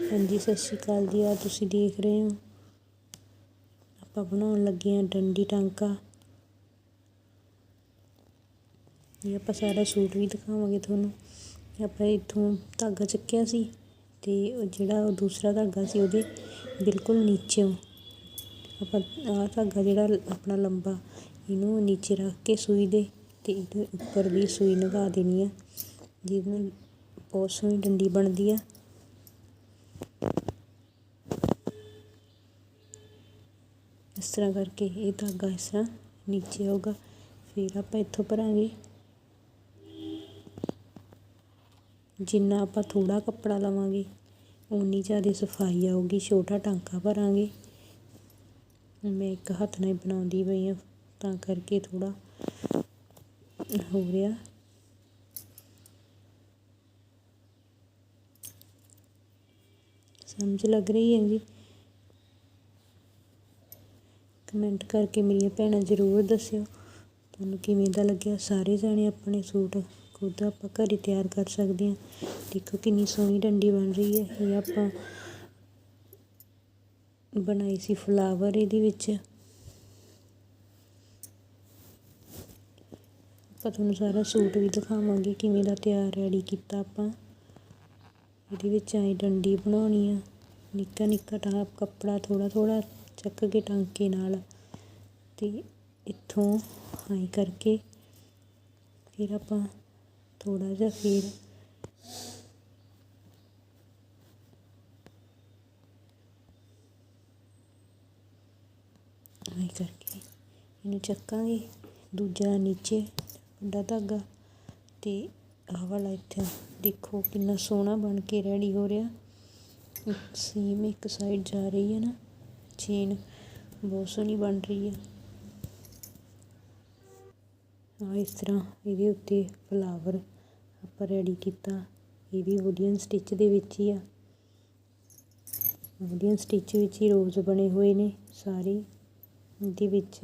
ਹਾਂਜੀ, ਸਤਿ ਸ਼੍ਰੀ ਅਕਾਲ ਜੀ। ਆ ਤੁਸੀਂ ਦੇਖ ਰਹੇ ਹੋ। ਆਪਾਂ ਬਣਾਉਣ ਲੱਗੇ ਹਾਂ ਡੰਡੀ ਟਾਂਕਾ। ਇਹ ਆਪਾਂ ਸਾਰਾ ਸੂਟ ਵੀ ਦਿਖਾਵਾਂਗੇ ਤੁਹਾਨੂੰ। ਆਪਾਂ ਇੱਥੋਂ ਧਾਗਾ ਚੱਕਿਆ ਸੀ ਤੇ ਉਹ ਜਿਹੜਾ ਉਹ ਦੂਸਰਾ ਧਾਗਾ ਸੀ ਉਹਦੇ ਬਿਲਕੁਲ ਨੀਚੇ ਆਪਾਂ ਆਹ ਧਾਗਾ ਜਿਹੜਾ ਆਪਣਾ ਲੰਬਾ, ਇਹਨੂੰ ਨੀਚੇ ਰੱਖ ਕੇ ਸੂਈ ਦੇ ਤੇ ਇਹਦੇ ਉੱਪਰ ਦੀ ਸੂਈ ਲਗਾ ਦੇਣੀ ਆ। ਜਿਹਦੇ ਨਾਲ ਬਹੁਤ ਸੋਹਣੀ ਡੰਡੀ ਬਣਦੀ ਆ। ਇਸ ਤਰ੍ਹਾਂ ਕਰਕੇ ਇਹ ਧਾਗਾ ਇਸ ਤਰ੍ਹਾਂ ਨੀਚੇ ਆਊਗਾ। ਫਿਰ ਆਪਾਂ ਇੱਥੋਂ ਭਰਾਂਗੇ। ਜਿੰਨਾ ਆਪਾਂ ਥੋੜ੍ਹਾ ਕੱਪੜਾ ਲਵਾਂਗੇ ਉਨੀ ਜ਼ਿਆਦਾ ਸਫ਼ਾਈ ਆਊਗੀ, ਛੋਟਾ ਟਾਂਕਾ ਭਰਾਂਗੇ। ਮੈਂ ਇੱਕ ਹੱਥ ਨਾਲ ਬਣਾਉਂਦੀ ਪਈ ਹਾਂ, ਤਾਂ ਕਰਕੇ ਥੋੜ੍ਹਾ ਹੋ ਰਿਹਾ। ਸਮਝ ਲੱਗ ਰਹੀ ਹੈ ਜੀ? ਕਮੈਂਟ ਕਰਕੇ ਮੇਰੀਆਂ ਭੈਣਾਂ ਜ਼ਰੂਰ ਦੱਸਿਓ। ਤੁਹਾਨੂੰ ਕਿਵੇਂ ਦਾ ਲੱਗਿਆ? ਸਾਰੇ ਜਾਣੇ ਆਪਣੇ ਸੂਟ ਖੁਦ ਆਪਾਂ ਘਰੇ ਤਿਆਰ ਕਰ ਸਕਦੇ ਹਾਂ। ਦੇਖੋ ਕਿੰਨੀ ਸੋਹਣੀ ਡੰਡੀ ਬਣ ਰਹੀ ਹੈ। ਇਹ ਆਪਾਂ ਬਣਾਈ ਸੀ ਫਲਾਵਰ ਇਹਦੇ ਵਿੱਚ। ਆਪਾਂ ਤੁਹਾਨੂੰ ਸਾਰਾ ਸੂਟ ਵੀ ਦਿਖਾਵਾਂਗੇ ਕਿਵੇਂ ਦਾ ਤਿਆਰ ਰੈਡੀ ਕੀਤਾ ਆਪਾਂ। ਇਹਦੇ ਵਿੱਚ ਐਂ ਡੰਡੀ ਬਣਾਉਣੀ ਆ। ਨਿੱਕਾ ਨਿੱਕਾ ਟਾਪ ਕੱਪੜਾ ਥੋੜ੍ਹਾ ਥੋੜ੍ਹਾ ਚੱਕ ਕੇ ਟਾਂਕੇ ਨਾਲ ਅਤੇ ਇੱਥੋਂ ਐਂ ਕਰਕੇ ਫਿਰ ਆਪਾਂ ਥੋੜ੍ਹਾ ਜਿਹਾ ਫਿਰ ਐਂ ਕਰਕੇ ਇਹਨੂੰ ਚੱਕਾਂਗੇ ਦੂਜਾ ਨੀਚੇ ਵੱਡਾ ਧਾਗਾ ਅਤੇ ਆਹ ਵਾਲਾ ਇੱਥੇ ਦੇਖੋ ਕਿੰਨਾ ਸੋਹਣਾ ਬਣ ਕੇ ਰੈਡੀ ਹੋ ਰਿਹਾ। ਸੇਮ ਇੱਕ ਸਾਈਡ ਜਾ ਰਹੀ ਹੈ ਨਾ। ਚੇਨ ਬਹੁਤ ਸੋਹਣੀ ਬਣ ਰਹੀ ਹੈ। ਆ ਇਸ ਤਰ੍ਹਾਂ ਇਹਦੇ ਉੱਤੇ ਫਲਾਵਰ ਆਪਾਂ ਰੈਡੀ ਕੀਤਾ। ਇਹ ਵੀ ਵੁਡੀਅਨ ਸਟਿਚ ਦੇ ਵਿੱਚ ਹੀ ਆ। ਵੁਡੀਅਨ ਸਟਿਚ ਵਿੱਚ ਹੀ ਰੋਜ਼ ਬਣੇ ਹੋਏ ਨੇ ਸਾਰੇ। ਇਹਦੇ ਵਿੱਚ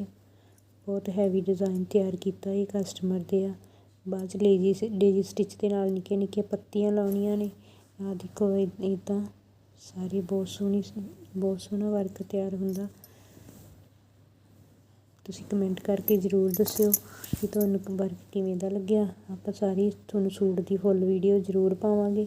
ਬਹੁਤ ਹੈਵੀ ਡਿਜ਼ਾਈਨ ਤਿਆਰ ਕੀਤਾ ਇਹ ਕਸਟਮਰ ਦੇ ਆ। ਬਾਅਦ 'ਚ ਲੇਜੀ ਡੇਜੀ ਸਟਿਚ ਦੇ ਨਾਲ ਨਿੱਕੀਆਂ ਨਿੱਕੀਆਂ ਪੱਤੀਆਂ ਲਾਉਣੀਆਂ ਨੇ। ਆਹ ਦੇਖੋ ਇੱਦਾਂ ਸਾਰੀ ਬਹੁਤ ਸੋਹਣੀ ਬਹੁਤ ਸੋਹਣਾ ਵਰਕ ਤਿਆਰ ਹੁੰਦਾ। ਤੁਸੀਂ ਕਮੈਂਟ ਕਰਕੇ ਜ਼ਰੂਰ ਦੱਸਿਓ ਕਿ ਤੁਹਾਨੂੰ ਵਰਕ ਕਿਵੇਂ ਦਾ ਲੱਗਿਆ। ਆਪਾਂ ਸਾਰੀ ਤੁਹਾਨੂੰ ਸੂਟ ਦੀ ਫੁੱਲ ਵੀਡੀਓ ਜ਼ਰੂਰ ਪਾਵਾਂਗੇ।